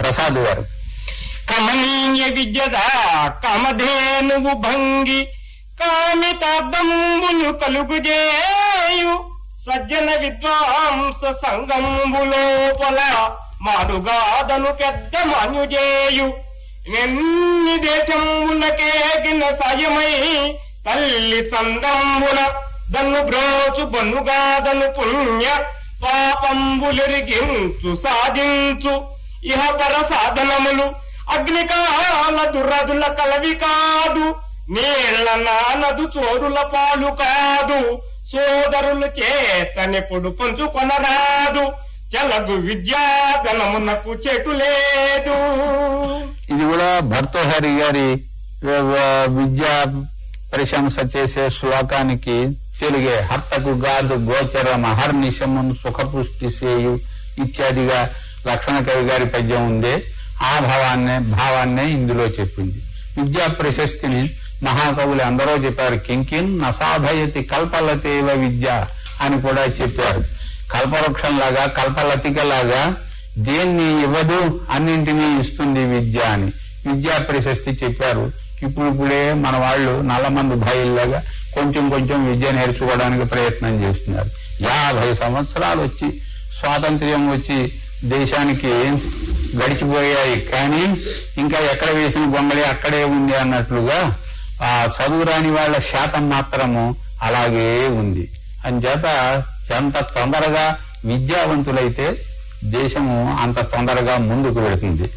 ప్రసాద్ గారు. కమనీయ విద్యద కమధేనువు భంగి కామితార్థంబులు కలుగుజేయు. సజ్జన విద్వాంస సంగంబు లోపల మారుగాదను పెద్ద మనుజేయు ఎన్ని దేశంబులకేగిన సాయమై తల్లి చందంబుల దన్ను బ్రోచు బన్నుగాదను పుణ్య పాపంబులెరిగించు సాధించు. ఇహ సాధనములు. అగ్నికాల దుర్రదుల కలవి కాదు. నీళ్ళ నానదు చోరుల పాలు కాదు. సోదరులు చేతనెప్పుడు పంచుకొనరాదు చలగు విద్యాధనమునకు చెటు లేదు. ఇది కూడా భర్తహరి గారి విద్యా ప్రశంస చేసే శ్లోకానికి తెలుగే. హర్తకు గాదు గోచరం అహర్నిశమును సుఖపుష్టి సేయు ఇత్యాదిగా లక్ష్మణ కవి గారి పద్యం ఉంది ఆ భావాన్నే భావాన్నే ఇందులో చెప్పింది. విద్యా ప్రశస్తిని మహాకవులు అందరూ చెప్పారు. కింకిన్ నసాధయతి కల్పలతేవ విద్య అని కూడా చెప్పారు. కల్పవృక్షం లాగా కల్పలతిక లాగా దేన్ని ఇవ్వదు అన్నింటినీ ఇస్తుంది విద్య అని విద్యా ప్రశస్తి చెప్పారు. ఇప్పుడు ఇప్పుడే మన వాళ్ళు నల్లమందు భాయిల్లాగా కొంచెం కొంచెం విద్య నేర్చుకోవడానికి ప్రయత్నం చేస్తున్నారు. యాభై సంవత్సరాలు వచ్చి స్వాతంత్ర్యం వచ్చి దేశానికి గడిచిపోయాయి. కానీ ఇంకా ఎక్కడ వేసిన బొమ్మలే అక్కడే ఉంది అన్నట్లుగా ఆ చదువు రాని వాళ్ళ శాతం మాత్రము అలాగే ఉంది. అంచేత ఎంత తొందరగా విద్యావంతులైతే దేశము అంత తొందరగా ముందుకు వెళుతుంది.